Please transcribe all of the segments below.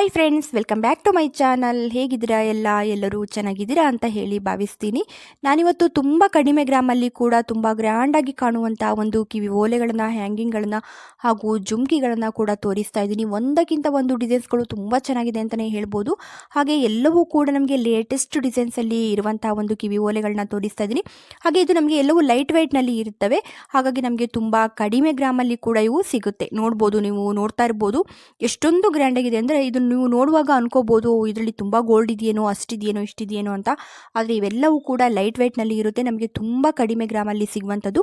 Hi friends welcome back to my channel ಹೇಗಿದ್ದೀರಾ ಎಲ್ಲ? ಎಲ್ಲರೂ ಚೆನ್ನಾಗಿದ್ದೀರಾ ಅಂತ ಹೇಳಿ ಭಾವಿಸ್ತೀನಿ. ನಾನಿವತ್ತು ತುಂಬ ಕಡಿಮೆ ಗ್ರಾಮಲ್ಲಿ ಕೂಡ ತುಂಬ ಗ್ರ್ಯಾಂಡಾಗಿ ಕಾಣುವಂಥ ಒಂದು ಕಿವಿ ಓಲೆಗಳನ್ನು ಹ್ಯಾಂಗಿಂಗ್ಗಳನ್ನು ಹಾಗೂ ಜುಮ್ಕಿಗಳನ್ನು ಕೂಡ ತೋರಿಸ್ತಾ ಇದ್ದೀನಿ. ಒಂದಕ್ಕಿಂತ ಒಂದು ಡಿಸೈನ್ಸ್ಗಳು ತುಂಬ ಚೆನ್ನಾಗಿದೆ ಅಂತಲೇ ಹೇಳ್ಬೋದು. ಹಾಗೆ ಎಲ್ಲವೂ ಕೂಡ ನಮಗೆ ಲೇಟೆಸ್ಟ್ ಡಿಸೈನ್ಸಲ್ಲಿ ಇರುವಂಥ ಒಂದು ಕಿವಿ ಓಲೆಗಳನ್ನ ತೋರಿಸ್ತಾ ಇದ್ದೀನಿ. ಹಾಗೆ ಇದು ನಮಗೆ ಎಲ್ಲವೂ ಲೈಟ್ ವೈಟ್ನಲ್ಲಿ ಇರುತ್ತವೆ. ಹಾಗಾಗಿ ನಮಗೆ ತುಂಬ ಕಡಿಮೆ ಗ್ರಾಮಲ್ಲಿ ಕೂಡ ಇವು ಸಿಗುತ್ತೆ. ನೋಡ್ಬೋದು ನೀವು ನೋಡ್ತಾ ಇರ್ಬೋದು. ಎಷ್ಟೊಂದು ಗ್ರ್ಯಾಂಡ್ ಆಗಿದೆ ಅಂದರೆ ಇದನ್ನು ನೀವು ನೋಡುವಾಗ ಅನ್ಕೋಬೋದು, ಇದರಲ್ಲಿ ತುಂಬ ಗೋಲ್ಡ್ ಇದೆಯೇನೋ, ಅಷ್ಟಿದೆಯೇನೋ, ಇಷ್ಟಿದೆಯೇನೋ ಅಂತ. ಆದರೆ ಇವೆಲ್ಲವೂ ಕೂಡ ಲೈಟ್ ವೆಯ್ಟ್ನಲ್ಲಿ ಇರುತ್ತೆ. ನಮಗೆ ತುಂಬ ಕಡಿಮೆ ಗ್ರಾಮಲ್ಲಿ ಸಿಗುವಂಥದ್ದು.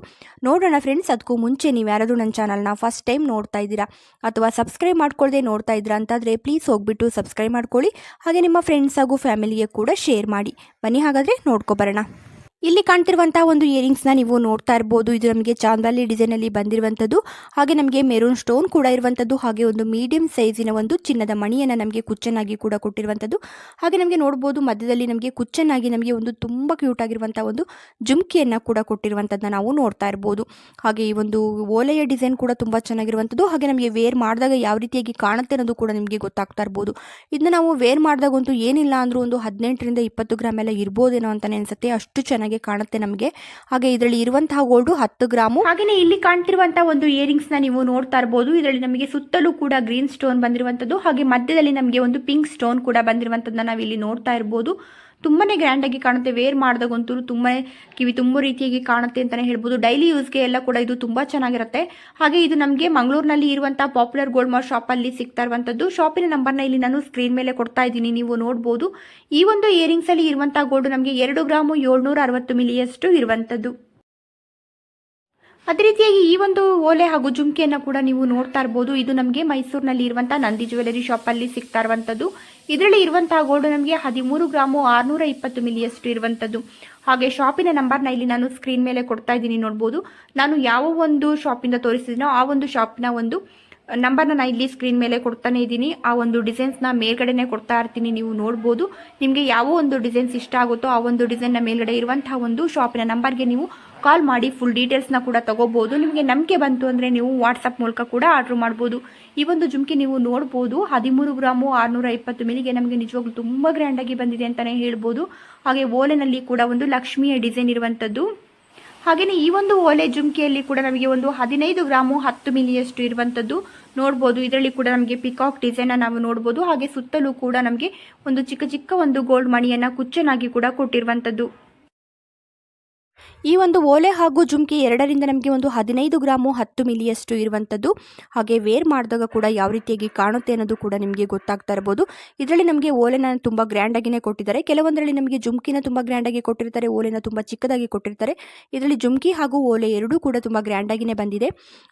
ನೋಡೋಣ ಫ್ರೆಂಡ್ಸ್ ಅದಕ್ಕೂ ಮುಂಚೆ ನೀವು ಯಾರಾದರೂ ನನ್ನ ಚಾನಲ್ನ ಫಸ್ಟ್ ಟೈಮ್ ನೋಡ್ತಾ ಇದ್ದೀರಾ, ಅಥವಾ ಸಬ್ಸ್ಕ್ರೈಬ್ ಮಾಡ್ಕೊಳ್ಳದೆ ನೋಡ್ತಾ ಇದ್ದೀರಾ ಅಂತಾದರೆ ಪ್ಲೀಸ್ ಹೋಗ್ಬಿಟ್ಟು ಸಬ್ಸ್ಕ್ರೈಬ್ ಮಾಡ್ಕೊಳ್ಳಿ. ಹಾಗೆ ನಿಮ್ಮ ಫ್ರೆಂಡ್ಸ್ ಹಾಗೂ ಫ್ಯಾಮಿಲಿಗೆ ಕೂಡ ಶೇರ್ ಮಾಡಿ. ಬನ್ನಿ ಹಾಗಾದರೆ ನೋಡ್ಕೊಬರೋಣ ಇಲ್ಲಿ ಕಾಣ್ತಿರುವಂತಹ ಒಂದು ಇಯರಿಂಗ್ಸ್ನ ನೀವು ನೋಡ್ತಾ ಇರಬಹುದು ಇದು ನಮಗೆ ಚಾಂದಾಲಿ ಡಿಸೈನ್ ಅಲ್ಲಿ ಬಂದಿರುವಂತದ್ದು ಹಾಗೆ ನಮಗೆ ಮೆರೂನ್ ಸ್ಟೋನ್ ಕೂಡ ಇರುವಂತದ್ದು ಹಾಗೆ ಒಂದು ಮೀಡಿಯಂ ಸೈಜಿನ ಒಂದು ಚಿನ್ನದ ಮಣಿಯನ್ನ ನಮಗೆ ಕುಚ್ಚನ್ನಾಗಿ ಕೂಡ ಕೊಟ್ಟಿರುವಂತದ್ದು ಹಾಗೆ ನಮಗೆ ನೋಡಬಹುದು ಮಧ್ಯದಲ್ಲಿ ನಮಗೆ ಕುಚ್ಚನ್ನಾಗಿ ನಮಗೆ ಒಂದು ತುಂಬಾ ಕ್ಯೂಟ್ ಆಗಿರುವಂತಹ ಒಂದು ಜುಮ್ಕಿಯನ್ನ ಕೂಡ ಕೊಟ್ಟಿರುವಂತದ್ದನ್ನ ನಾವು ನೋಡ್ತಾ ಇರಬಹುದು ಹಾಗೆ ಈ ಒಂದು ಓಲೆಯ ಡಿಸೈನ್ ಕೂಡ ತುಂಬಾ ಚೆನ್ನಾಗಿರುವಂತದ್ದು ಹಾಗೆ ನಮಗೆ ವೇರ್ ಮಾಡಿದಾಗ ಯಾವ ರೀತಿಯಾಗಿ ಕಾಣುತ್ತೆ ಅನ್ನೋದು ಕೂಡ ನಿಮಗೆ ಗೊತ್ತಾಗ್ತಾ ಇರಬಹುದು ಇದನ್ನ ನಾವು ವೇರ್ ಮಾಡಿದಾಗಂತೂ ಏನಿಲ್ಲ ಅಂದ್ರೂ ಒಂದು ಹದಿನೆಂಟರಿಂದ ಇಪ್ಪತ್ತು ಗ್ರಾಮ್ ಎಲ್ಲ ಇರ್ಬೋದೇನೋ ಅಂತಾನೆ ಅನ್ಸುತ್ತೆ. ಅಷ್ಟು ಚೆನ್ನಾಗಿ ಕಾಣುತ್ತೆ ನಮಗೆ. ಹಾಗೆ ಇದರಲ್ಲಿ ಇರುವಂತಹ ಗೋಲ್ಡು ಹತ್ತು ಗ್ರಾಮು. ಹಾಗೆಯೇ ಇಲ್ಲಿ ಕಾಣ್ತಿರುವಂತಹ ಒಂದು ಇಯರಿಂಗ್ಸ್ನ ನೀವು ನೋಡ್ತಾ ಇರಬಹುದು ಇದರಲ್ಲಿ ನಮಗೆ ಸುತ್ತಲೂ ಕೂಡ ಗ್ರೀನ್ ಸ್ಟೋನ್ ಬಂದಿರುವಂತದ್ದು. ಹಾಗೆ ಮಧ್ಯದಲ್ಲಿ ನಮಗೆ ಒಂದು ಪಿಂಕ್ ಸ್ಟೋನ್ ಕೂಡ ಬಂದಿರುವಂತದ್ದನ್ನ ನಾವು ಇಲ್ಲಿ ನೋಡ್ತಾ ಇರಬಹುದು ತುಂಬಾನೇ ಗ್ರ್ಯಾಂಡಾಗಿ ಕಾಣುತ್ತೆ. ವೇರ್ ಮಾಡಿದಾಗಂತೂ ತುಂಬ ಕಿವಿ ತುಂಬ ರೀತಿಯಾಗಿ ಕಾಣುತ್ತೆ ಅಂತಾನೆ ಹೇಳ್ಬೋದು. ಡೈಲಿ ಯೂಸ್ಗೆ ಎಲ್ಲ ಕೂಡ ಇದು ತುಂಬ ಚೆನ್ನಾಗಿರುತ್ತೆ. ಹಾಗೆ ಇದು ನಮಗೆ ಮಂಗಳೂರಿನಲ್ಲಿ ಇರುವಂಥ ಪಾಪ್ಯುಲರ್ ಗೋಲ್ಡ್ ಮಾರ್ ಶಾಪ್ ಅಲ್ಲಿ ಸಿಗ್ತಾ ಇರುವಂಥದ್ದು ಶಾಪಿನ ನಂಬರ್ನ ಇಲ್ಲಿ ನಾನು ಸ್ಕ್ರೀನ್ ಮೇಲೆ ಕೊಡ್ತಾ ಇದ್ದೀನಿ. ನೀವು ನೋಡ್ಬೋದು. ಈ ಒಂದು ಇಯರಿಂಗ್ಸ್ ಅಲ್ಲಿ ಇರುವಂತಹ ಗೋಲ್ಡ್ ನಮಗೆ ಎರಡು ಗ್ರಾಮು ಏಳ್ನೂರ ಅರವತ್ತು ಮಿಲಿಯಷ್ಟು ಇರುವಂತದ್ದು. ಅದೇ ರೀತಿಯಾಗಿ ಈ ಒಂದು ಓಲೆ ಹಾಗೂ ಜುಮ್ಕಿಯನ್ನು ಕೂಡ ನೀವು ನೋಡ್ತಾ ಇರ್ಬೋದು. ಇದು ನಮಗೆ ಮೈಸೂರಿನಲ್ಲಿ ಇರುವಂತಹ ನಂದಿ ಜ್ಯುವೆಲರಿ ಶಾಪ್ ಅಲ್ಲಿ ಸಿಗ್ತಾ ಇರುವಂತದ್ದು. ಇದರಲ್ಲಿ ಇರುವಂತಹ ಗೋಲ್ಡ್ ನಮಗೆ ಹದಿಮೂರು ಗ್ರಾಮು ಆರ್ನೂರ ಇಪ್ಪತ್ತು ಮಿಲಿಯಷ್ಟು ಇರುವಂತದ್ದು. ಹಾಗೆ ಶಾಪಿನ ನಂಬರ್ನ ಇಲ್ಲಿ ನಾನು ಸ್ಕ್ರೀನ್ ಮೇಲೆ ಕೊಡ್ತಾ ಇದ್ದೀನಿ ನೋಡ್ಬೋದು. ನಾನು ಯಾವ ಒಂದು ಶಾಪಿಂದ ತೋರಿಸಿದ್ದೀನೋ ಆ ಒಂದು ಶಾಪಿನ ಒಂದು ನಂಬರ್ನ ನಾನು ಇಲ್ಲಿ ಸ್ಕ್ರೀನ್ ಮೇಲೆ ಕೊಡ್ತಾನೆ ಇದ್ದೀನಿ. ಆ ಒಂದು ಡಿಸೈನ್ಸ್ನ ಮೇಲ್ಗಡೆನೆ ಕೊಡ್ತಾ ಇರ್ತೀನಿ ನೀವು ನೋಡ್ಬೋದು. ನಿಮಗೆ ಯಾವ ಒಂದು ಡಿಸೈನ್ಸ್ ಇಷ್ಟ ಆಗುತ್ತೋ ಆ ಒಂದು ಡಿಸೈನ್ನ ಮೇಲ್ಗಡೆ ಇರುವಂತಹ ಒಂದು ಶಾಪಿನ ನಂಬರ್ಗೆ ನೀವು ಕಾಲ್ ಮಾಡಿ ಫುಲ್ ಡೀಟೇಲ್ಸ್ನ ಕೂಡ ತಗೋಬಹುದು ನಿಮಗೆ ನಂಬಿಕೆ ಬಂತು ಅಂದರೆ ನೀವು ವಾಟ್ಸಪ್ ಮೂಲಕ ಕೂಡ ಆರ್ಡರ್ ಮಾಡ್ಬೋದು. ಈ ಒಂದು ಜುಮ್ಕಿ ನೀವು ನೋಡ್ಬೋದು. ಹದಿಮೂರು ಗ್ರಾಮು ಆರುನೂರ ಇಪ್ಪತ್ತು ಮಿಲಿಗೆ ನಮಗೆ ನಿಜವಾಗ್ಲೂ ತುಂಬ ಗ್ರ್ಯಾಂಡಾಗಿ ಬಂದಿದೆ ಅಂತಲೇ ಹೇಳ್ಬೋದು. ಹಾಗೆ ಓಲೆನಲ್ಲಿ ಕೂಡ ಒಂದು ಲಕ್ಷ್ಮಿಯ ಡಿಸೈನ್ ಇರುವಂಥದ್ದು ಹಾಗೆಯೇ ಈ ಒಂದು ಓಲೆ ಜುಮ್ಕಿಯಲ್ಲಿ ಕೂಡ ನಮಗೆ ಒಂದು ಹದಿನೈದು ಗ್ರಾಮು ಹತ್ತು ಮಿಲಿಯಷ್ಟು ಇರುವಂಥದ್ದು ನೋಡ್ಬೋದು. ಇದರಲ್ಲಿ ಕೂಡ ನಮಗೆ ಪಿಕಾಕ್ ಡಿಸೈನ್ ನಾವು ನೋಡ್ಬೋದು. ಹಾಗೆ ಸುತ್ತಲೂ ಕೂಡ ನಮಗೆ ಒಂದು ಚಿಕ್ಕ ಚಿಕ್ಕ ಒಂದು ಗೋಲ್ಡ್ ಮಣಿಯನ್ನು ಕುಚ್ಚನಾಗಿ ಕೂಡ ಕೊಟ್ಟಿರುವಂಥದ್ದು ಈ ಒಂದು ಓಲೆ ಹಾಗೂ ಜುಮ್ಕಿ ಎರಡರಿಂದ ನಮಗೆ ಒಂದು ಹದಿನೈದು ಗ್ರಾಮು ಹತ್ತು ಮಿಲಿಯಷ್ಟು ಇರುವಂಥದ್ದು. ಹಾಗೆ ವೇರ್ ಮಾಡಿದಾಗ ಕೂಡ ಯಾವ ರೀತಿಯಾಗಿ ಕಾಣುತ್ತೆ ಅನ್ನೋದು ಕೂಡ ನಿಮಗೆ ಗೊತ್ತಾಗ್ತಾ ಇರ್ಬೋದು. ಇದರಲ್ಲಿ ನಮಗೆ ಓಲೆನ ತುಂಬ ಗ್ರ್ಯಾಂಡಾಗಿಯೇ ಕೊಟ್ಟಿದ್ದಾರೆ. ಕೆಲವೊಂದರಲ್ಲಿ ನಮಗೆ ಜುಮ್ಕಿನ ತುಂಬ ಗ್ರ್ಯಾಂಡಾಗಿ ಕೊಟ್ಟಿರ್ತಾರೆ, ಓಲೆನ ತುಂಬ ಚಿಕ್ಕದಾಗಿ ಕೊಟ್ಟಿರ್ತಾರೆ. ಇದರಲ್ಲಿ ಜುಮ್ಕಿ ಹಾಗೂ ಓಲೆ ಎರಡೂ ಕೂಡ ತುಂಬ ಗ್ರ್ಯಾಂಡಾಗಿಯೇ ಬಂದಿದೆ.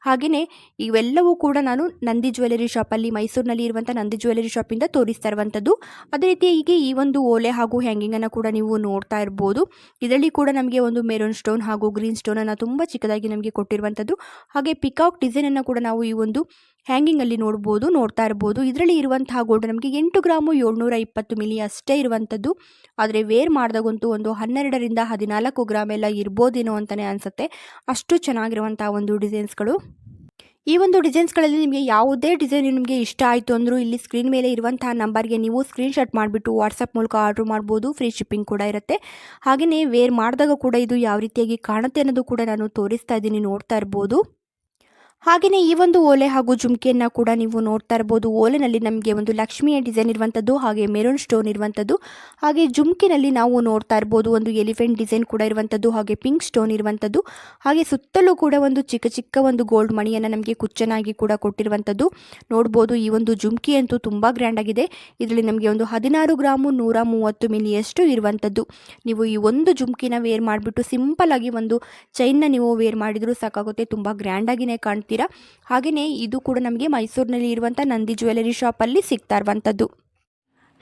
ಹಾಗೆಯೇ ಇವೆಲ್ಲವೂ ಕೂಡ ನಾನು ನಂದಿ ಜ್ಯುವೆಲರಿ ಶಾಪಲ್ಲಿ ಮೈಸೂರಿನಲ್ಲಿ ಇರುವಂಥ ನಂದಿ ಜ್ಯುವೆಲರಿ ಶಾಪಿಂದ ತೋರಿಸ್ತಾ ಇರುವಂಥದ್ದು. ಅದೇ ರೀತಿಯಾಗಿ ಈ ಒಂದು ಓಲೆ ಹಾಗೂ ಹ್ಯಾಂಗಿಂಗನ್ನು ಕೂಡ ನೀವು ನೋಡ್ತಾ ಇರ್ಬೋದು. ಇದರಲ್ಲಿ ಕೂಡ ನಮಗೆ ಒಂದು ಮೆರೂನ್ ಸ್ಟೋನ್ ಹಾಗೂ ಗ್ರೀನ್ ಸ್ಟೋನನ್ನು ತುಂಬ ಚಿಕ್ಕದಾಗಿ ನಮಗೆ ಕೊಟ್ಟಿರುವಂಥದ್ದು ಹಾಗೆ ಪಿಕಾಕ್ ಡಿಸೈನನ್ನು ಕೂಡ ನಾವು ಈ ಒಂದು ಹ್ಯಾಂಗಿಂಗಲ್ಲಿ ನೋಡ್ಬೋದು, ನೋಡ್ತಾ ಇರ್ಬೋದು. ಇದರಲ್ಲಿ ಇರುವಂತಹ ಗೋಲ್ಡ್ ನಮಗೆ ಎಂಟು ಗ್ರಾಮು ಏಳ್ನೂರ ಇಪ್ಪತ್ತು ಮಿಲಿ ಅಷ್ಟೇ ಇರುವಂಥದ್ದು ಆದರೆ ವೇರ್ ಮಾಡಿದಾಗಂತೂ ಒಂದು ಹನ್ನೆರಡರಿಂದ ಹದಿನಾಲ್ಕು ಗ್ರಾಮ್ ಎಲ್ಲ ಇರ್ಬೋದೇನೋ ಅಂತಲೇ ಅನಿಸುತ್ತೆ. ಅಷ್ಟು ಚೆನ್ನಾಗಿರುವಂಥ ಒಂದು ಡಿಸೈನ್ಸ್ಗಳು ಈ ಒಂದು ಡಿಸೈನ್ಸ್ಗಳಲ್ಲಿ ನಿಮಗೆ ಯಾವುದೇ ಡಿಸೈನ್ ನಿಮಗೆ ಇಷ್ಟ ಆಯಿತು ಅಂದರೂ ಇಲ್ಲಿ ಸ್ಕ್ರೀನ್ ಮೇಲೆ ಇರುವಂತಹ ನಂಬರ್ಗೆ ನೀವು ಸ್ಕ್ರೀನ್ಶಾಟ್ ಮಾಡಿಬಿಟ್ಟು ವಾಟ್ಸಪ್ ಮೂಲಕ ಆರ್ಡ್ರ್ ಮಾಡ್ಬೋದು. ಫ್ರೀ ಶಿಪ್ಪಿಂಗ್ ಕೂಡ ಇರುತ್ತೆ. ಹಾಗೆಯೇ ವೇರ್ ಮಾಡಿದಾಗ ಕೂಡ ಇದು ಯಾವ ರೀತಿಯಾಗಿ ಕಾಣುತ್ತೆ ಅನ್ನೋದು ಕೂಡ ನಾನು ತೋರಿಸ್ತಾ ಇದ್ದೀನಿ, ನೋಡ್ತಾ ಇರ್ಬೋದು. ಹಾಗೆಯೇ ಈ ಒಂದು ಓಲೆ ಹಾಗೂ ಜುಮ್ಕಿಯನ್ನು ಕೂಡ ನೀವು ನೋಡ್ತಾ ಇರ್ಬೋದು. ಓಲೆನಲ್ಲಿ ನಮಗೆ ಒಂದು ಲಕ್ಷ್ಮಿಯ ಡಿಸೈನ್ ಇರುವಂಥದ್ದು ಹಾಗೆ ಮೆರೂನ್ ಸ್ಟೋನ್ ಇರುವಂಥದ್ದು ಹಾಗೆ ಜುಮ್ಕಿನಲ್ಲಿ ನಾವು ನೋಡ್ತಾ ಇರ್ಬೋದು. ಒಂದು ಎಲಿಫೆಂಟ್ ಡಿಸೈನ್ ಕೂಡ ಇರುವಂಥದ್ದು ಹಾಗೆ ಪಿಂಕ್ ಸ್ಟೋನ್ ಇರುವಂಥದ್ದು ಹಾಗೆ ಸುತ್ತಲೂ ಕೂಡ ಒಂದು ಚಿಕ್ಕ ಚಿಕ್ಕ ಒಂದು ಗೋಲ್ಡ್ ಮಣಿಯನ್ನು ನಮಗೆ ಕುಚ್ಚನಾಗಿ ಕೂಡ ಕೊಟ್ಟಿರುವಂಥದ್ದು ನೋಡ್ಬೋದು, ಈ ಒಂದು ಜುಮ್ಕಿ ಅಂತೂ ತುಂಬ ಗ್ರ್ಯಾಂಡ್ ಆಗಿದೆ. ಇದರಲ್ಲಿ ನಮಗೆ ಒಂದು ಹದಿನಾರು ಗ್ರಾಮು ನೂರ ಮೂವತ್ತು ಮಿಲಿಯಷ್ಟು ಇರುವಂಥದ್ದು ನೀವು ಈ ಒಂದು ಜುಮ್ಕಿನ ವೇರ್ ಮಾಡಿಬಿಟ್ಟು ಸಿಂಪಲ್ ಆಗಿ ಒಂದು ಚೈನ್ನ ನೀವು ವೇರ್ ಮಾಡಿದರೂ ಸಾಕಾಗುತ್ತೆ. ತುಂಬ ಗ್ರ್ಯಾಂಡಾಗಿಯೇ ಕಾಣ್ತೀರಾ ಹಾಗೆಯೇ ಇದು ಕೂಡ ನಮಗೆ ಮೈಸೂರಿನಲ್ಲಿ ಇರುವಂಥ ನಂದಿ ಜ್ಯುವೆಲರಿ ಶಾಪಲ್ಲಿ ಸಿಗ್ತಾ ಇರುವಂಥದ್ದು.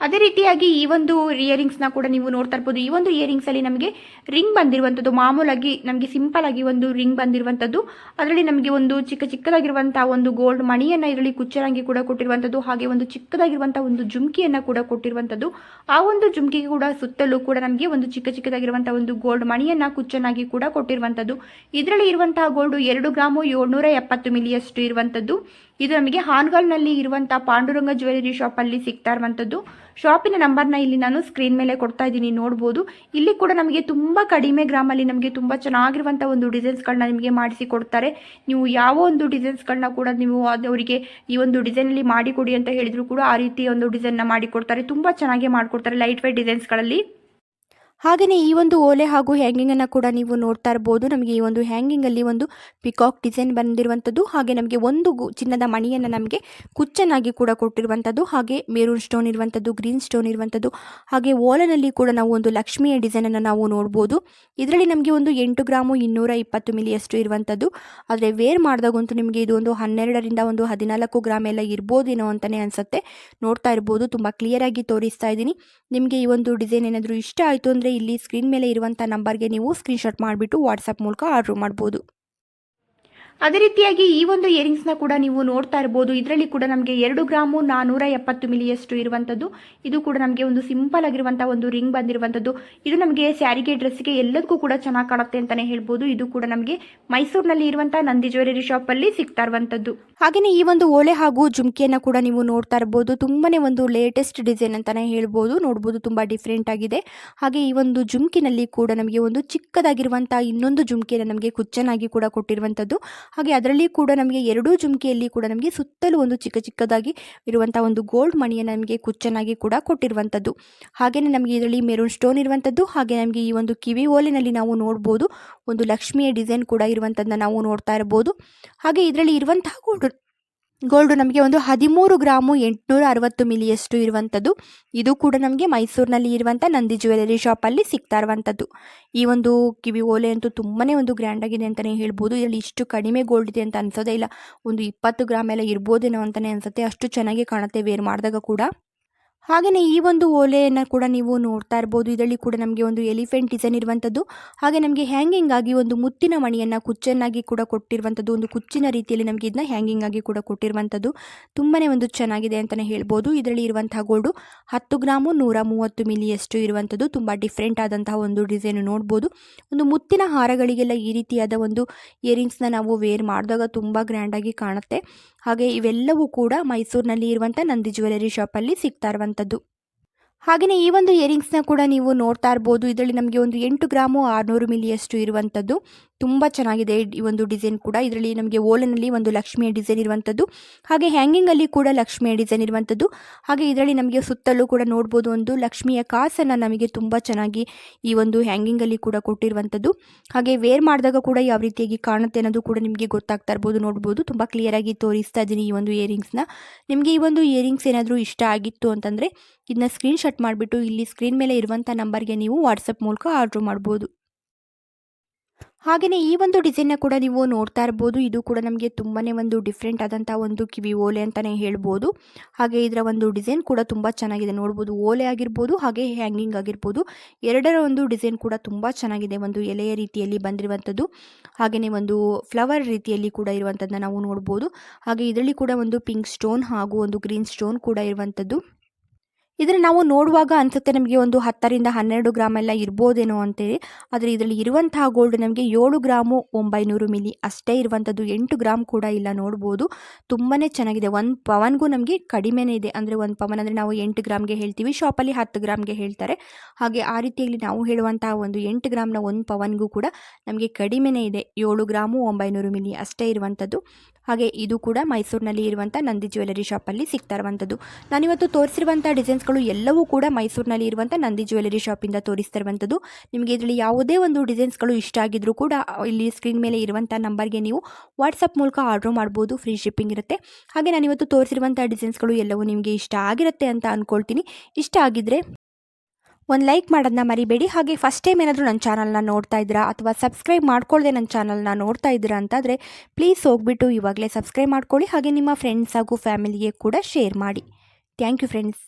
ಅದೇ ರೀತಿಯಾಗಿ ಈ ಒಂದು ಇಯರಿಂಗ್ಸ್ನ ಕೂಡ ನೀವು ನೋಡ್ತಾ ಇರ್ಬೋದು. ಈ ಒಂದು ಇಯರಿಂಗ್ಸಲ್ಲಿ ನಮಗೆ ರಿಂಗ್ ಬಂದಿರುವಂಥದ್ದು ಮಾಮೂಲಾಗಿ ನಮಗೆ ಸಿಂಪಲ್ ಆಗಿ ಒಂದು ರಿಂಗ್ ಬಂದಿರುವಂಥದ್ದು ಅದರಲ್ಲಿ ನಮಗೆ ಒಂದು ಚಿಕ್ಕ ಚಿಕ್ಕದಾಗಿರುವಂಥ ಒಂದು ಗೋಲ್ಡ್ ಮಣಿಯನ್ನು ಇದರಲ್ಲಿ ಕುಚ್ಚರಂಗಿ ಕೂಡ ಕೊಟ್ಟಿರುವಂಥದ್ದು ಹಾಗೆ ಒಂದು ಚಿಕ್ಕದಾಗಿರುವಂಥ ಒಂದು ಜುಮ್ಕಿಯನ್ನು ಕೂಡ ಕೊಟ್ಟಿರುವಂಥದ್ದು ಆ ಒಂದು ಜುಮ್ಕಿಗೆ ಕೂಡ ಸುತ್ತಲೂ ಕೂಡ ನಮಗೆ ಒಂದು ಚಿಕ್ಕ ಚಿಕ್ಕದಾಗಿರುವಂಥ ಒಂದು ಗೋಲ್ಡ್ ಮಣಿಯನ್ನು ಕುಚ್ಚನಾಗಿ ಕೂಡ ಕೊಟ್ಟಿರುವಂಥದ್ದು ಇದರಲ್ಲಿ ಇರುವಂತಹ ಗೋಲ್ಡ್ ಎರಡು ಗ್ರಾಮು ಏಳ್ನೂರ ಎಪ್ಪತ್ತು ಮಿಲಿಯಷ್ಟು ಇರುವಂಥದ್ದು ಇದು ನಮಗೆ ಹಾನ್ಗಲ್ನಲ್ಲಿ ಇರುವಂಥ ಪಾಂಡುರಂಗ ಜ್ಯುವೆಲರಿ ಶಾಪಲ್ಲಿ ಸಿಗ್ತಾ ಇರುವಂಥದ್ದು ಶಾಪಿನ ನಂಬರ್ನ ಇಲ್ಲಿ ನಾನು ಸ್ಕ್ರೀನ್ ಮೇಲೆ ಕೊಡ್ತಾ ಇದ್ದೀನಿ, ನೋಡ್ಬೋದು. ಇಲ್ಲಿ ಕೂಡ ನಮಗೆ ತುಂಬ ಕಡಿಮೆ ಗ್ರಾಮಲ್ಲಿ ನಮಗೆ ತುಂಬ ಚೆನ್ನಾಗಿರುವಂಥ ಒಂದು ಡಿಸೈನ್ಸ್ಗಳನ್ನ ನಿಮಗೆ ಮಾಡಿಸಿ ಕೊಡ್ತಾರೆ. ನೀವು ಯಾವ ಒಂದು ಡಿಸೈನ್ಸ್ಗಳನ್ನ ಕೂಡ ನೀವು ಅವರಿಗೆ ಈ ಒಂದು ಡಿಸೈನಲ್ಲಿ ಮಾಡಿಕೊಡಿ ಅಂತ ಹೇಳಿದ್ರು ಕೂಡ ಆ ರೀತಿ ಒಂದು ಡಿಸೈನ್ನ ಮಾಡಿಕೊಡ್ತಾರೆ. ತುಂಬ ಚೆನ್ನಾಗಿ ಮಾಡಿಕೊಡ್ತಾರೆ ಲೈಟ್ ವೈಟ್ ಡಿಸೈನ್ಸ್ಗಳಲ್ಲಿ ಹಾಗೆಯೇ ಈ ಒಂದು ಓಲೆ ಹಾಗೂ ಹ್ಯಾಂಗಿಂಗನ್ನು ಕೂಡ ನೀವು ನೋಡ್ತಾ ಇರ್ಬೋದು. ನಮಗೆ ಈ ಒಂದು ಹ್ಯಾಂಗಿಂಗಲ್ಲಿ ಒಂದು ಪಿಕಾಕ್ ಡಿಸೈನ್ ಬಂದಿರುವಂಥದ್ದು ಹಾಗೆ ನಮಗೆ ಒಂದು ಚಿನ್ನದ ಮಣಿಯನ್ನು ನಮಗೆ ಕುಚ್ಚನಾಗಿ ಕೂಡ ಕೊಟ್ಟಿರುವಂಥದ್ದು ಹಾಗೆ ಮೇರೂನ್ ಸ್ಟೋನ್ ಇರುವಂಥದ್ದು ಗ್ರೀನ್ ಸ್ಟೋನ್ ಇರುವಂಥದ್ದು ಹಾಗೆ ಓಲೆನಲ್ಲಿ ಕೂಡ ನಾವು ಒಂದು ಲಕ್ಷ್ಮಿಯ ಡಿಸೈನನ್ನು ನಾವು ನೋಡ್ಬೋದು. ಇದರಲ್ಲಿ ನಮಗೆ ಒಂದು ಎಂಟು ಗ್ರಾಮು ಇನ್ನೂರ ಇಪ್ಪತ್ತು ಮಿಲಿಯಷ್ಟು ಇರುವಂಥದ್ದು ಆದರೆ ವೇರ್ ಮಾಡಿದಾಗಂತೂ ನಿಮಗೆ ಇದು ಒಂದು ಹನ್ನೆರಡರಿಂದ ಒಂದು ಹದಿನಾಲ್ಕು ಗ್ರಾಮ್ ಎಲ್ಲ ಇರ್ಬೋದೇನೋ ಅಂತಲೇ ಅನಿಸುತ್ತೆ. ನೋಡ್ತಾ ಇರ್ಬೋದು, ತುಂಬ ಕ್ಲಿಯರಾಗಿ ತೋರಿಸ್ತಾ ಇದ್ದೀನಿ. ನಿಮಗೆ ಈ ಒಂದು ಡಿಸೈನ್ ಏನಾದರೂ ಇಷ್ಟ ಆಯಿತು ಅಂದರೆ ಇಲ್ಲಿ ಸ್ಕ್ರೀನ್ ಮೇಲೆ ಇರುವಂಥ ನಂಬರ್ಗೆ ನೀವು ಸ್ಕ್ರೀನ್ಶಾಟ್ ಮಾಡಿಬಿಟ್ಟು ವಾಟ್ಸಪ್ ಮೂಲಕ ಆರ್ಡ್ರ್ ಮಾಡ್ಬೋದು. ಅದೇ ರೀತಿಯಾಗಿ ಈ ಒಂದು ಇಯರಿಂಗ್ಸ್ನ ಕೂಡ ನೀವು ನೋಡ್ತಾ ಇರ್ಬೋದು. ಇದರಲ್ಲಿ ಕೂಡ ನಮಗೆ ಎರಡು ಗ್ರಾಮು ನಾನ್ನೂರ ಎಪ್ಪತ್ತು ಮಿಲಿಯಷ್ಟು ಇರುವಂಥದ್ದು. ಇದು ಕೂಡ ನಮಗೆ ಒಂದು ಸಿಂಪಲ್ ಆಗಿರುವಂಥ ಒಂದು ರಿಂಗ್ ಬಂದಿರುವಂಥದ್ದು. ಇದು ನಮಗೆ ಸ್ಯಾರಿಗೆ ಡ್ರೆಸ್ಗೆ ಎಲ್ಲದಕ್ಕೂ ಕೂಡ ಚೆನ್ನಾಗಿ ಕಾಣುತ್ತೆ ಅಂತಲೇ ಹೇಳ್ಬೋದು. ಇದು ಕೂಡ ನಮಗೆ ಮೈಸೂರಿನಲ್ಲಿ ಇರುವಂಥ ನಂದಿ ಜ್ಯುವೆಲರಿ ಶಾಪಲ್ಲಿ ಸಿಗ್ತಾ ಇರುವಂಥದ್ದು. ಹಾಗೆಯೇ ಈ ಒಂದು ಓಲೆ ಹಾಗೂ ಜುಮ್ಕಿಯನ್ನು ಕೂಡ ನೀವು ನೋಡ್ತಾ ಇರ್ಬೋದು. ತುಂಬನೇ ಒಂದು ಲೇಟೆಸ್ಟ್ ಡಿಸೈನ್ ಅಂತಲೇ ಹೇಳ್ಬೋದು. ನೋಡ್ಬೋದು ತುಂಬ ಡಿಫ್ರೆಂಟ್ ಆಗಿದೆ. ಹಾಗೆ ಈ ಒಂದು ಜುಮ್ಕಿನಲ್ಲಿ ಕೂಡ ನಮಗೆ ಒಂದು ಚಿಕ್ಕದಾಗಿರುವಂಥ ಇನ್ನೊಂದು ಜುಮ್ಕಿಯನ್ನು ನಮಗೆ ಕುಚ್ಚನಾಗಿ ಕೂಡ ಕೊಟ್ಟಿರುವಂಥದ್ದು. ಹಾಗೆ ಅದರಲ್ಲಿ ಕೂಡ ನಮಗೆ ಎರಡೂ ಜುಮ್ಕಿಯಲ್ಲಿ ಕೂಡ ನಮಗೆ ಸುತ್ತಲೂ ಒಂದು ಚಿಕ್ಕ ಚಿಕ್ಕದಾಗಿ ಇರುವಂಥ ಒಂದು ಗೋಲ್ಡ್ ಮಣಿಯನ್ನು ನಮಗೆ ಕುಚ್ಚನಾಗಿ ಕೂಡ ಕೊಟ್ಟಿರುವಂಥದ್ದು ಹಾಗೆಯೇ ನಮಗೆ ಇದರಲ್ಲಿ ಮೆರೂನ್ ಸ್ಟೋನ್ ಇರುವಂಥದ್ದು ಹಾಗೆ ನಮಗೆ ಈ ಒಂದು ಕಿವಿ ಓಲಿನಲ್ಲಿ ನಾವು ನೋಡ್ಬೋದು, ಒಂದು ಲಕ್ಷ್ಮಿಯ ಡಿಸೈನ್ ಕೂಡ ಇರುವಂಥದ್ದನ್ನ ನಾವು ನೋಡ್ತಾ ಇರ್ಬೋದು. ಹಾಗೆ ಇದರಲ್ಲಿ ಇರುವಂತಹ ಗೋಲ್ಡ್ ಗೋಲ್ಡು ನಮಗೆ ಒಂದು ಹದಿಮೂರು ಗ್ರಾಮು ಎಂಟುನೂರ ಅರವತ್ತು ಮಿಲಿಯಷ್ಟು ಇರುವಂಥದ್ದು. ಇದು ಕೂಡ ನಮಗೆ ಮೈಸೂರಿನಲ್ಲಿ ಇರುವಂಥ ನಂದಿ ಜ್ಯುವೆಲರಿ ಶಾಪಲ್ಲಿ ಸಿಗ್ತಾ ಇರುವಂಥದ್ದು. ಈ ಒಂದು ಕಿವಿ ಓಲೆ ಅಂತೂ ತುಂಬಾ ಒಂದು ಗ್ರ್ಯಾಂಡ್ ಆಗಿದೆ ಅಂತಲೇ ಹೇಳ್ಬೋದು. ಇದರಲ್ಲಿ ಇಷ್ಟು ಕಡಿಮೆ ಗೋಲ್ಡ್ ಇದೆ ಅಂತ ಅನ್ಸೋದೇ ಇಲ್ಲ. ಒಂದು ಇಪ್ಪತ್ತು ಗ್ರಾಮ್ ಎಲ್ಲ ಇರ್ಬೋದೇನೋ ಅಂತಲೇ ಅನಿಸುತ್ತೆ. ಅಷ್ಟು ಚೆನ್ನಾಗಿ ಕಾಣುತ್ತೆ ವೇರ್ ಮಾಡಿದಾಗ ಕೂಡ. ಹಾಗೆಯೇ ಈ ಒಂದು ಓಲೆಯನ್ನು ಕೂಡ ನೀವು ನೋಡ್ತಾ ಇರ್ಬೋದು. ಇದರಲ್ಲಿ ಕೂಡ ನಮಗೆ ಒಂದು ಎಲಿಫೆಂಟ್ ಡಿಸೈನ್ ಇರುವಂಥದ್ದು ಹಾಗೆ ನಮಗೆ ಹ್ಯಾಂಗಿಂಗ್ ಆಗಿ ಒಂದು ಮುತ್ತಿನ ಮಣಿಯನ್ನು ಕುಚ್ಚನ್ನಾಗಿ ಕೂಡ ಕೊಟ್ಟಿರುವಂಥದ್ದು ಒಂದು ಕುಚ್ಚಿನ ರೀತಿಯಲ್ಲಿ ನಮಗೆ ಇದನ್ನ ಹ್ಯಾಂಗಿಂಗ್ ಆಗಿ ಕೂಡ ಕೊಟ್ಟಿರುವಂಥದ್ದು ತುಂಬಾ ಒಂದು ಚೆನ್ನಾಗಿದೆ ಅಂತಲೇ ಹೇಳ್ಬೋದು. ಇದರಲ್ಲಿ ಇರುವಂತಹ ಗೋಲ್ಡು ಹತ್ತು ಗ್ರಾಮು ನೂರ ಮೂವತ್ತು ಮಿಲಿಯಷ್ಟು ಇರುವಂಥದ್ದು ತುಂಬ ಡಿಫ್ರೆಂಟ್ ಆದಂತಹ ಒಂದು ಡಿಸೈನ್ ನೋಡ್ಬೋದು. ಒಂದು ಮುತ್ತಿನ ಹಾರಗಳಿಗೆಲ್ಲ ಈ ರೀತಿಯಾದ ಒಂದು ಇಯರಿಂಗ್ಸ್ನ ನಾವು ವೇರ್ ಮಾಡಿದಾಗ ತುಂಬ ಗ್ರ್ಯಾಂಡಾಗಿ ಕಾಣುತ್ತೆ. ಹಾಗೆ ಇವೆಲ್ಲವೂ ಕೂಡ ಮೈಸೂರಿನಲ್ಲಿ ಇರುವಂಥ ನಂದಿ ಜ್ಯುವೆಲರಿ ಶಾಪಲ್ಲಿ ಸಿಗ್ತಾ ಇರುವಂಥದ್ದು. ಹಾಗೆಯೇ ಈ ಒಂದು ಇಯರಿಂಗ್ಸ್ನ ಕೂಡ ನೀವು ನೋಡ್ತಾ ಇರ್ಬೋದು. ಇದರಲ್ಲಿ ನಮಗೆ ಒಂದು ಎಂಟು ಗ್ರಾಮು ಆರುನೂರು ಮಿಲಿಯಷ್ಟು ಇರುವಂಥದ್ದು. ತುಂಬ ಚೆನ್ನಾಗಿದೆ ಈ ಒಂದು ಡಿಸೈನ್ ಕೂಡ. ಇದರಲ್ಲಿ ನಮಗೆ ಓಲನಲ್ಲಿ ಒಂದು ಲಕ್ಷ್ಮಿಯ ಡಿಸೈನ್ ಇರುವಂಥದ್ದು ಹಾಗೆ ಹ್ಯಾಂಗಿಂಗಲ್ಲಿ ಕೂಡ ಲಕ್ಷ್ಮಿಯ ಡಿಸೈನ್ ಇರುವಂಥದ್ದು ಹಾಗೆ ಇದರಲ್ಲಿ ನಮಗೆ ಸುತ್ತಲೂ ಕೂಡ ನೋಡ್ಬೋದು ಒಂದು ಲಕ್ಷ್ಮಿಯ ಕಾಸನ್ನು ನಮಗೆ ತುಂಬ ಚೆನ್ನಾಗಿ ಈ ಒಂದು ಹ್ಯಾಂಗಿಂಗಲ್ಲಿ ಕೂಡ ಕೊಟ್ಟಿರುವಂಥದ್ದು ಹಾಗೆ ವೇರ್ ಮಾಡಿದಾಗ ಕೂಡ ಯಾವ ರೀತಿಯಾಗಿ ಕಾಣುತ್ತೆ ಅನ್ನೋದು ಕೂಡ ನಿಮಗೆ ಗೊತ್ತಾಗ್ತಾ ಇರ್ಬೋದು, ನೋಡ್ಬೋದು. ತುಂಬ ಕ್ಲಿಯರಾಗಿ ತೋರಿಸ್ತಾ ಇದ್ದೀನಿ ಈ ಒಂದು ಇಯರಿಂಗ್ಸ್ನ ನಿಮಗೆ ಈ ಒಂದು ಇಯರಿಂಗ್ಸ್ ಏನಾದರೂ ಇಷ್ಟ ಆಗಿತ್ತು ಅಂತಂದರೆ ಇದನ್ನ ಸ್ಕ್ರೀನ್ಶಾಟ್ ಮಾಡಿಬಿಟ್ಟು ಇಲ್ಲಿ ಸ್ಕ್ರೀನ್ ಮೇಲೆ ಇರುವಂಥ ನಂಬರ್ಗೆ ನೀವು ವಾಟ್ಸಪ್ ಮೂಲಕ ಆರ್ಡ್ರ್ ಮಾಡ್ಬೋದು. ಹಾಗೆಯೇ ಈ ಒಂದು ಡಿಸೈನ್ನ ಕೂಡ ನೀವು ನೋಡ್ತಾ ಇರ್ಬೋದು. ಇದು ಕೂಡ ನಮಗೆ ತುಂಬಾ ಒಂದು ಡಿಫ್ರೆಂಟ್ ಆದಂಥ ಒಂದು ಕಿವಿ ಓಲೆ ಅಂತಲೇ ಹೇಳ್ಬೋದು. ಹಾಗೆ ಇದರ ಒಂದು ಡಿಸೈನ್ ಕೂಡ ತುಂಬ ಚೆನ್ನಾಗಿದೆ. ನೋಡ್ಬೋದು, ಓಲೆ ಆಗಿರ್ಬೋದು, ಹಾಗೆ ಹ್ಯಾಂಗಿಂಗ್ ಆಗಿರ್ಬೋದು. ಎರಡರ ಒಂದು ಡಿಸೈನ್ ಕೂಡ ತುಂಬ ಚೆನ್ನಾಗಿದೆ. ಒಂದು ಎಲೆಯ ರೀತಿಯಲ್ಲಿ ಬಂದಿರುವಂಥದ್ದು ಹಾಗೆಯೇ ಒಂದು ಫ್ಲವರ್ ರೀತಿಯಲ್ಲಿ ಕೂಡ ಇರುವಂಥದ್ದನ್ನ ನಾವು ನೋಡ್ಬೋದು. ಹಾಗೆ ಇದರಲ್ಲಿ ಕೂಡ ಒಂದು ಪಿಂಕ್ ಸ್ಟೋನ್ ಹಾಗೂ ಒಂದು ಗ್ರೀನ್ ಸ್ಟೋನ್ ಕೂಡ ಇರುವಂಥದ್ದು. ಇದನ್ನು ನಾವು ನೋಡುವಾಗ ಅನಿಸುತ್ತೆ ನಮಗೆ ಒಂದು ಹತ್ತರಿಂದ ಹನ್ನೆರಡು ಗ್ರಾಮ್ ಎಲ್ಲ ಇರ್ಬೋದೇನೋ ಅಂತೇಳಿ. ಆದರೆ ಇದರಲ್ಲಿ ಇರುವಂತಹ ಗೋಲ್ಡ್ ನಮಗೆ ಏಳು ಗ್ರಾಮು ಒಂಬೈನೂರು ಮಿಲಿ ಅಷ್ಟೇ ಇರುವಂಥದ್ದು ಎಂಟು ಗ್ರಾಮ್ ಕೂಡ ಇಲ್ಲ ನೋಡ್ಬೋದು. ತುಂಬಾ ಚೆನ್ನಾಗಿದೆ. ಒಂದು ಪವನ್ಗೂ ನಮಗೆ ಕಡಿಮೆನೇ ಇದೆ. ಅಂದರೆ ಒಂದು ಪವನ್ ಅಂದರೆ ನಾವು ಎಂಟು ಗ್ರಾಮ್ಗೆ ಹೇಳ್ತೀವಿ. ಶಾಪಲ್ಲಿ ಹತ್ತು ಗ್ರಾಮ್ಗೆ ಹೇಳ್ತಾರೆ. ಹಾಗೆ ಆ ರೀತಿಯಲ್ಲಿ ನಾವು ಹೇಳುವಂತಹ ಒಂದು ಎಂಟು ಗ್ರಾಮ್ನ ಒಂದು ಪವನ್ಗೂ ಕೂಡ ನಮಗೆ ಕಡಿಮೆನೇ ಇದೆ. ಏಳು ಗ್ರಾಮು ಒಂಬೈನೂರು ಮಿಲಿ ಅಷ್ಟೇ ಇರುವಂಥದ್ದು ಹಾಗೆ ಇದು ಕೂಡ ಮೈಸೂರಿನಲ್ಲಿ ಇರುವಂಥ ನಂದಿ ಜ್ಯುವೆಲರಿ ಶಾಪಲ್ಲಿ ಸಿಗ್ತಾ ಇರುವಂಥದ್ದು ನಾನಿವತ್ತು ತೋರಿಸಿರುವಂಥ ಡಿಸೈನ್ಸ್ಗಳು ಎಲ್ಲವೂ ಕೂಡ ಮೈಸೂರಿನಲ್ಲಿ ಇರುವಂಥ ನಂದಿ ಜ್ಯುವೆಲರಿ ಶಾಪಿಂದ ತೋರಿಸ್ತಿರುವಂಥದ್ದು ನಿಮಗೆ ಇದರಲ್ಲಿ ಯಾವುದೇ ಒಂದು ಡಿಸೈನ್ಸ್ಗಳು ಇಷ್ಟ ಆಗಿದ್ರೂ ಕೂಡ, ಇಲ್ಲಿ ಸ್ಕ್ರೀನ್ ಮೇಲೆ ಇರುವಂಥ ನಂಬರ್ಗೆ ನೀವು ವಾಟ್ಸಪ್ ಮೂಲಕ ಆರ್ಡ್ರ್ ಮಾಡ್ಬೋದು, ಫ್ರೀ ಶಿಪ್ಪಿಂಗ್ ಇರುತ್ತೆ. ಹಾಗೆ ನಾನಿವತ್ತು ತೋರಿಸಿರುವಂಥ ಡಿಸೈನ್ಸ್ಗಳು ಎಲ್ಲವೂ ನಿಮಗೆ ಇಷ್ಟ ಆಗಿರುತ್ತೆ ಅಂತ ಅಂದ್ಕೊಳ್ತೀನಿ ಇಷ್ಟ ಆಗಿದ್ದರೆ ಒಂದು ಲೈಕ್ ಮಾಡೋದನ್ನ ಮರಿಬೇಡಿ. ಹಾಗೆ ಫಸ್ಟ್ ಟೈಮ್ ಏನಾದರೂ ನನ್ನ ಚಾನಲ್ನ ನೋಡ್ತಾ ಇದ್ದೀರಾ ಅಥವಾ ಸಬ್ಸ್ಕ್ರೈಬ್ ಮಾಡ್ಕೊಳ್ಳದೆ ನನ್ನ ಚಾನಲ್ನ ನೋಡ್ತಾ ಇದ್ದೀರಾ ಅಂತಾದರೆ ಪ್ಲೀಸ್ ಹೋಗ್ಬಿಟ್ಟು ಇವಾಗಲೇ ಸಬ್ಸ್ಕ್ರೈಬ್ ಮಾಡ್ಕೊಳ್ಳಿ. ಹಾಗೆ ನಿಮ್ಮ ಫ್ರೆಂಡ್ಸ್ ಹಾಗೂ ಫ್ಯಾಮಿಲಿಗೆ ಕೂಡ ಶೇರ್ ಮಾಡಿ. Thank you friends